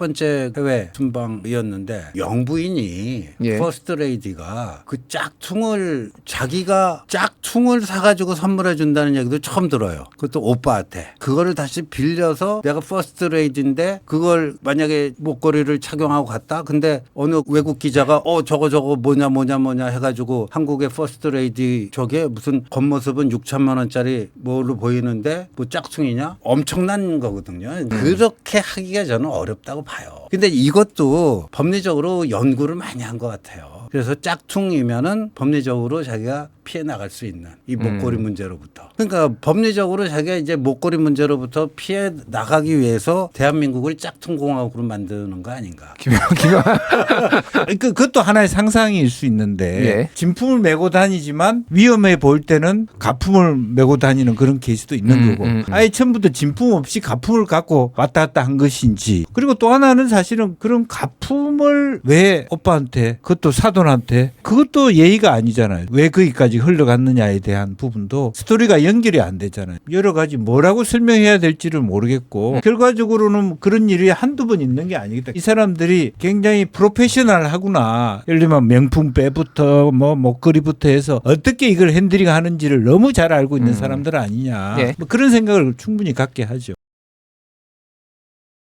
번째 해외 순방이었는데 영부인이 예. 퍼스트 레이디가 그 짝퉁을 자기가 짝퉁을 사가지고 선물해 준다는 얘기도 처음 들어요. 그것도 오빠한테 그거를 다시 빌려서 내가 퍼스트 레이디인데 그걸 만약에 목걸이를 착용하고 갔다. 근데 어느 외국 기자가 어 저거 저거 뭐냐 뭐냐 뭐냐 해가지고 한국의 퍼스트 레이디 저게 무슨 겉모습은 6천만 원짜리 뭘로 보이는데 뭐 짝퉁이냐 엄청난 거거든요. 그렇게 하기가 저는 어렵다고 봐요. 근데 이것도 법리적으로 연구를 많이 한 것 같아요. 그래서 짝퉁이면은 법리적으로 자기가 피해 나갈 수 있는 이 목걸이 문제로부터. 그러니까 법리적으로 자기가 이제 목걸이 문제로부터 피해 나가기 위해서 대한민국을 짝퉁 공화국으로 만드는 거 아닌가. 김영 김영 그러니까 그것도 하나의 상상일 수 있는데 예. 진품을 메고 다니지만 위험해 보일 때는 가품을 메고 다니는 그런 케이스도 있는 음, 거고 음, 음. 아예 처음부터 진품 없이 가품을 갖고 왔다 갔다 한 것인지 그리고 또 하나는 사실은 그런 가품을 왜 오빠한테 그것도 사돈한테 그것도 예의가 아니잖아요 왜 거기까지 흘러갔느냐에 대한 부분도 스토리가 연결이 안 되잖아요. 여러 가지 뭐라고 설명해야 될지를 모르겠고 결과적으로는 그런 일이 한두 번 있는 게 아니겠다 이 사람들이 굉장히 프로페셔널하구나. 예를 들면 명품 빼부터 뭐 목걸이부터 해서 어떻게 이걸 핸들링 하는지를 너무 잘 알고 있는 음. 사람들 아니냐. 예. 뭐 그런 생각을 충분히 갖게 하죠